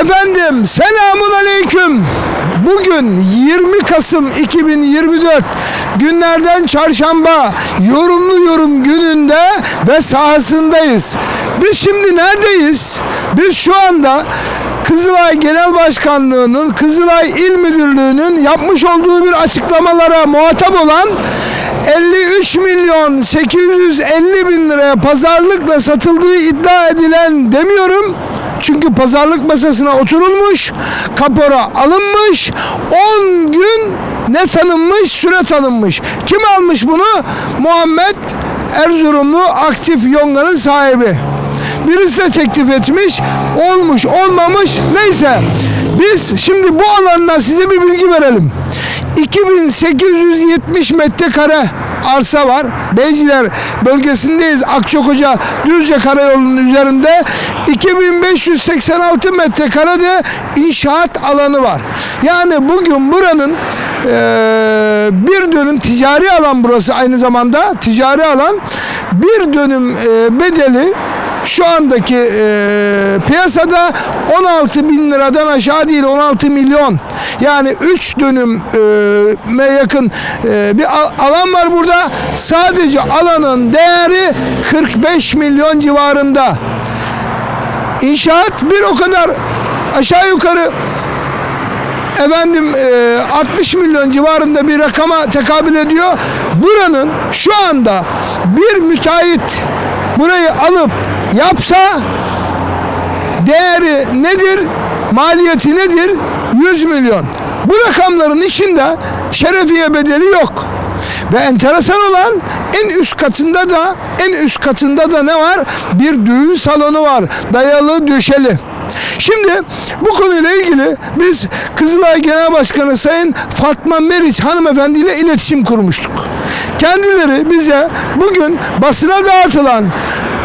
Efendim selamun aleyküm. Bugün 20 Kasım 2024 günlerden çarşamba yorumlu yorum gününde ve sahasındayız. Biz şimdi neredeyiz? Biz şu anda Kızılay Genel Başkanlığı'nın Kızılay İl Müdürlüğü'nün yapmış olduğu bir açıklamalara muhatap olan 53 milyon 850 bin liraya pazarlıkla satıldığı iddia edilen demiyorum. Çünkü pazarlık masasına oturulmuş, kapora alınmış, 10 gün ne tanınmış, süre tanınmış. Kim almış bunu? Muhammed Erzurumlu aktif yonganın sahibi. Birisi de teklif etmiş, olmuş, olmamış, neyse. Biz şimdi bu alandan size bir bilgi verelim. 2870 metrekare arsa var. Beyciler bölgesindeyiz. Akçakoca Düzce Karayolu'nun üzerinde 2586 metrekare de inşaat alanı var. Yani bugün buranın eee, bir dönüm ticari alan burası aynı zamanda ticari alan bir dönüm eee, bedeli şu andaki eee, piyasada 16 bin liradan aşağı değil 16 milyon. Yani 3 dönüme yakın eee, bir al- alan var burada. Sadece alanın değeri 45 milyon civarında. İnşaat bir o kadar aşağı yukarı efendim eee, 60 milyon civarında bir rakama tekabül ediyor. Buranın şu anda bir müteahhit burayı alıp yapsa değeri nedir? Maliyeti nedir? 100 milyon. Bu rakamların içinde şerefiye bedeli yok. Ve enteresan olan en üst katında da en üst katında da ne var? Bir düğün salonu var. Dayalı döşeli. Şimdi bu konuyla ilgili biz Kızılay Genel Başkanı Sayın Fatma Meriç hanımefendi ile iletişim kurmuştuk. Kendileri bize bugün basına dağıtılan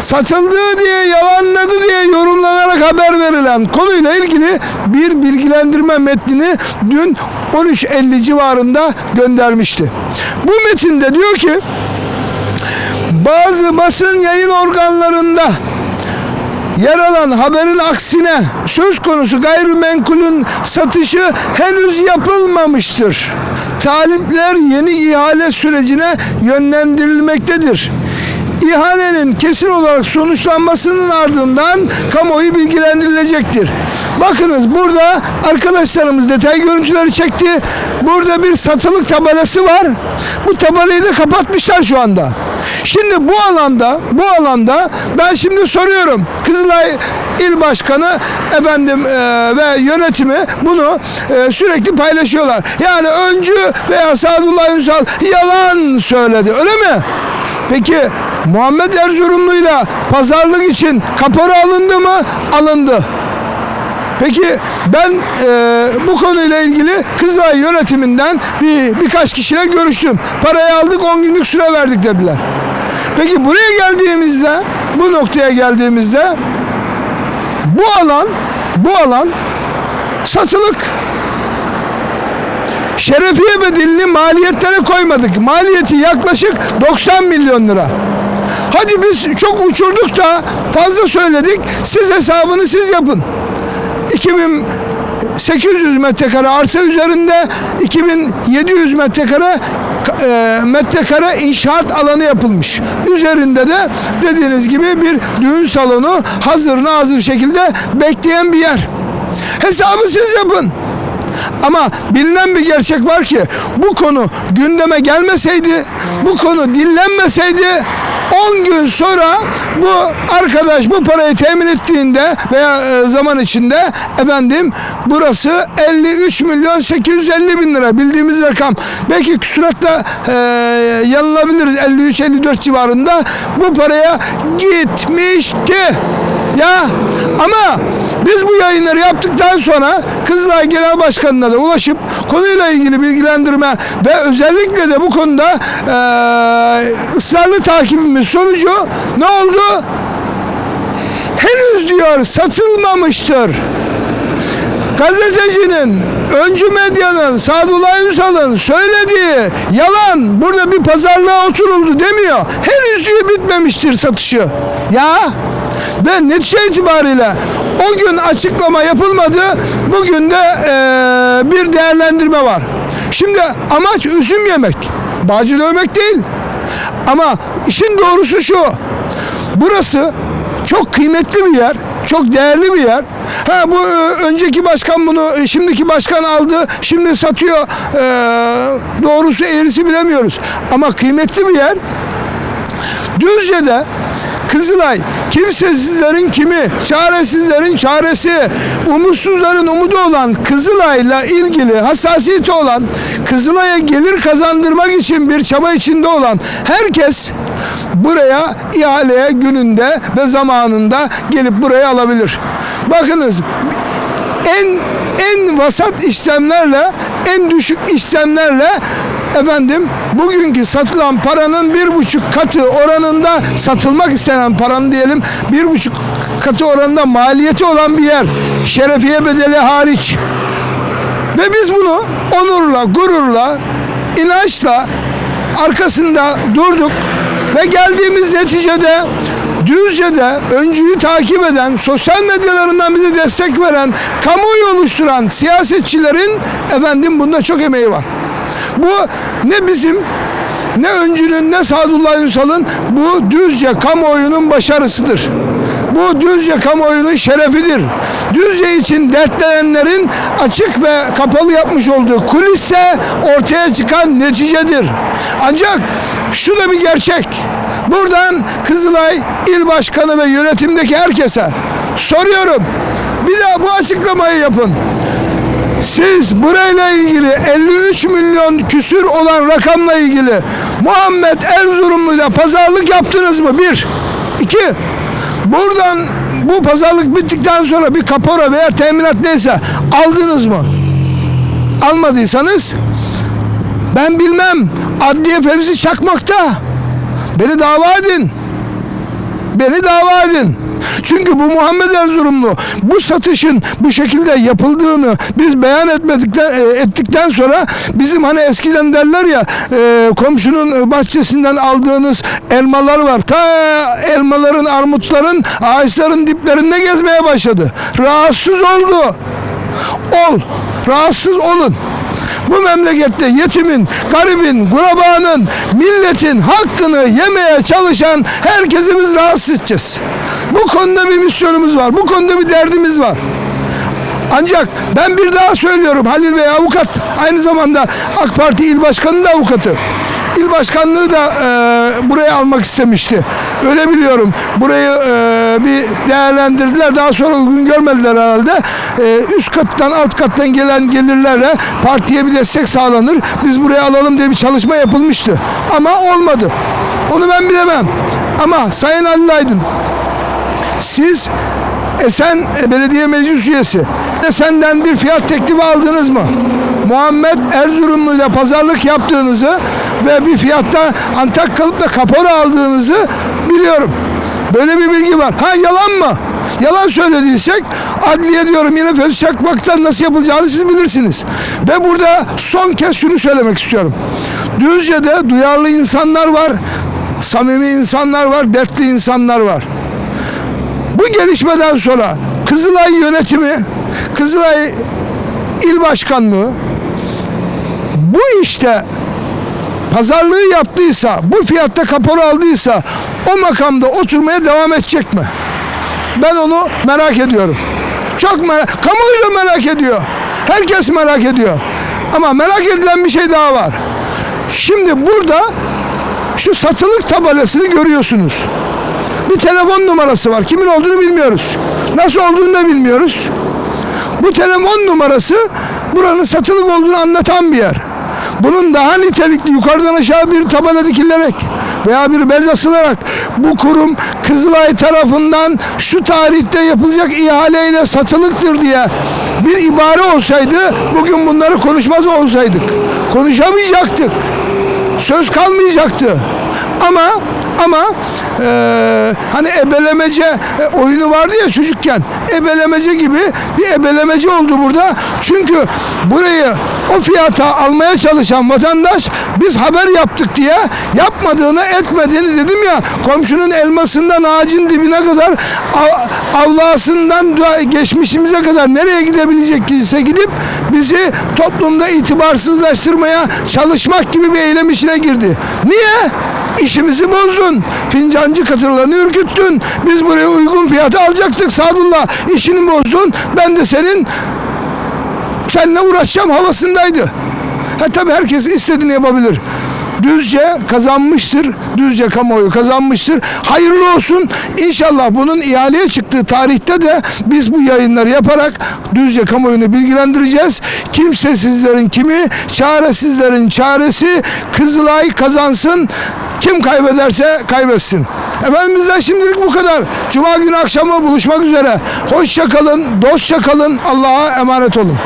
satıldığı diye yalanladı diye yorumlanarak haber verilen konuyla ilgili bir bilgilendirme metnini dün 13.50 civarında göndermişti. Bu metinde diyor ki bazı basın yayın organlarında yer alan haberin aksine söz konusu gayrimenkulün satışı henüz yapılmamıştır. Talipler yeni ihale sürecine yönlendirilmektedir. İhalenin kesin olarak sonuçlanmasının ardından kamuoyu bilgilendirilecektir. Bakınız burada arkadaşlarımız detay görüntüleri çekti. Burada bir satılık tabelası var. Bu tabelayı da kapatmışlar şu anda. Şimdi bu alanda, bu alanda ben şimdi soruyorum. Kızılay İl Başkanı efendim e, ve yönetimi bunu e, sürekli paylaşıyorlar. Yani öncü veya Sadullah Ünsal yalan söyledi. Öyle mi? Peki Muhammed Erzurumlu'yla pazarlık için kapora alındı mı? Alındı. Peki ben e, bu konuyla ilgili Kızılay yönetiminden bir birkaç kişiyle görüştüm. Parayı aldık 10 günlük süre verdik dediler. Peki buraya geldiğimizde bu noktaya geldiğimizde bu alan bu alan satılık. Şerefiye bedelini maliyetlere koymadık. Maliyeti yaklaşık 90 milyon lira. Hadi biz çok uçurduk da fazla söyledik. Siz hesabını siz yapın. 2800 metrekare arsa üzerinde 2700 metrekare e, metrekare inşaat alanı yapılmış. Üzerinde de dediğiniz gibi bir düğün salonu hazırına hazır şekilde bekleyen bir yer. Hesabı siz yapın. Ama bilinen bir gerçek var ki bu konu gündeme gelmeseydi, bu konu dinlenmeseydi 10 gün sonra bu arkadaş bu parayı temin ettiğinde veya e, zaman içinde efendim burası 53 milyon 850 bin lira bildiğimiz rakam. Belki küsuratla e, yanılabiliriz 53-54 civarında bu paraya gitmişti. Ya ama biz bu yayınları yaptıktan sonra Kızılay Genel Başkanı'na da ulaşıp konuyla ilgili bilgilendirme ve özellikle de bu konuda eee ısrarlı takibimiz sonucu ne oldu? Henüz diyor satılmamıştır. Gazetecinin, öncü medyanın, Sadullah Ünsal'ın söylediği yalan burada bir pazarlığa oturuldu demiyor. Henüz diyor bitmemiştir satışı. Ya Ve netice itibariyle o gün açıklama yapılmadı. Bugün de eee, bir değerlendirme var. Şimdi amaç üzüm yemek. Bağcı dövmek değil. Ama işin doğrusu şu. Burası çok kıymetli bir yer. Çok değerli bir yer. Ha bu e, önceki başkan bunu e, şimdiki başkan aldı. Şimdi satıyor. E, doğrusu eğrisi bilemiyoruz. Ama kıymetli bir yer. Düzce'de Kızılay kimsesizlerin kimi, çaresizlerin çaresi, umutsuzların umudu olan Kızılay'la ilgili hassasiyeti olan, Kızılay'a gelir kazandırmak için bir çaba içinde olan herkes buraya ihaleye gününde ve zamanında gelip burayı alabilir. Bakınız en en vasat işlemlerle en düşük işlemlerle efendim bugünkü satılan paranın bir buçuk katı oranında satılmak istenen paranın diyelim bir buçuk katı oranında maliyeti olan bir yer şerefiye bedeli hariç ve biz bunu onurla gururla inançla arkasında durduk ve geldiğimiz neticede Düzce'de öncüyü takip eden, sosyal medyalarından bize destek veren, kamuoyu oluşturan siyasetçilerin efendim bunda çok emeği var. Bu ne bizim ne öncünün ne Sadullah Ünsal'ın bu Düzce kamuoyunun başarısıdır. Bu Düzce kamuoyunun şerefidir. Düzce için dertlenenlerin açık ve kapalı yapmış olduğu kulisse ortaya çıkan neticedir. Ancak şu da bir gerçek. Buradan Kızılay İl Başkanı ve yönetimdeki herkese soruyorum. Bir daha bu açıklamayı yapın. Siz burayla ilgili 53 milyon küsür olan rakamla ilgili Muhammed Erzurumlu'yla pazarlık yaptınız mı? Bir. İki. Buradan bu pazarlık bittikten sonra bir kapora veya teminat neyse aldınız mı? Almadıysanız ben bilmem. Adliye Fevzi Çakmak'ta. Beni dava edin. Beni dava edin. Çünkü bu Muhammed Erzurumlu bu satışın bu şekilde yapıldığını biz beyan etmedikten e, ettikten sonra bizim hani eskiden derler ya e, komşunun bahçesinden aldığınız elmalar var. Ta elmaların, armutların, ağaçların diplerinde gezmeye başladı. Rahatsız oldu. Ol. Rahatsız olun. Bu memlekette yetimin, garibin, gurabanın, milletin hakkını yemeye çalışan herkesi biz rahatsız edeceğiz. Bu konuda bir misyonumuz var. Bu konuda bir derdimiz var. Ancak ben bir daha söylüyorum Halil Bey avukat aynı zamanda AK Parti il başkanı da avukatı. İl başkanlığı da e, buraya almak istemişti. Öyle biliyorum. Burayı e, bir değerlendirdiler. Daha sonra uygun görmediler herhalde. E, üst kattan alt kattan gelen gelirlerle partiye bir destek sağlanır. Biz buraya alalım diye bir çalışma yapılmıştı. Ama olmadı. Onu ben bilemem. Ama Sayın Halil Aydın siz Esen Belediye Meclis Üyesi Esen'den bir fiyat teklifi aldınız mı? Muhammed Erzurumlu ile pazarlık yaptığınızı ve bir fiyatta Antak kalıp da kapora aldığınızı biliyorum. Böyle bir bilgi var. Ha yalan mı? Yalan söylediysek adliye diyorum yine Fevzi Çakmak'tan nasıl yapılacağını siz bilirsiniz. Ve burada son kez şunu söylemek istiyorum. Düzce'de duyarlı insanlar var, samimi insanlar var, dertli insanlar var. Bu gelişmeden sonra Kızılay yönetimi, Kızılay il başkanlığı bu işte pazarlığı yaptıysa, bu fiyatta kapora aldıysa o makamda oturmaya devam edecek mi? Ben onu merak ediyorum. Çok merak, kamuoyu da merak ediyor. Herkes merak ediyor. Ama merak edilen bir şey daha var. Şimdi burada şu satılık tabelasını görüyorsunuz. Bir telefon numarası var. Kimin olduğunu bilmiyoruz. Nasıl olduğunu da bilmiyoruz. Bu telefon numarası buranın satılık olduğunu anlatan bir yer. Bunun daha nitelikli yukarıdan aşağı bir tabela dikilerek veya bir bez asılarak bu kurum Kızılay tarafından şu tarihte yapılacak ihaleyle satılıktır diye bir ibare olsaydı bugün bunları konuşmaz olsaydık. Konuşamayacaktık söz kalmayacaktı. Ama Ama e, hani ebelemece e, oyunu vardı ya çocukken. Ebelemece gibi bir ebelemece oldu burada. Çünkü burayı o fiyata almaya çalışan vatandaş biz haber yaptık diye yapmadığını etmediğini dedim ya komşunun elmasından ağacın dibine kadar av- avlasından da- geçmişimize kadar nereye gidebilecekse gidip bizi toplumda itibarsızlaştırmaya çalışmak gibi bir eylem içine girdi. Niye? İşimizi bozdun. Fincancı katırlarını ürküttün. Biz buraya uygun fiyata alacaktık Sadullah. İşini bozdun. Ben de senin seninle uğraşacağım havasındaydı. Ha tabii herkes istediğini yapabilir. Düzce kazanmıştır. Düzce kamuoyu kazanmıştır. Hayırlı olsun. İnşallah bunun ihaleye çıktığı tarihte de biz bu yayınları yaparak Düzce kamuoyunu bilgilendireceğiz. Kimsesizlerin kimi, çaresizlerin çaresi Kızılay kazansın. Kim kaybederse kaybetsin. Efendim bizden şimdilik bu kadar. Cuma günü akşamı buluşmak üzere. Hoşça kalın, dostça kalın. Allah'a emanet olun.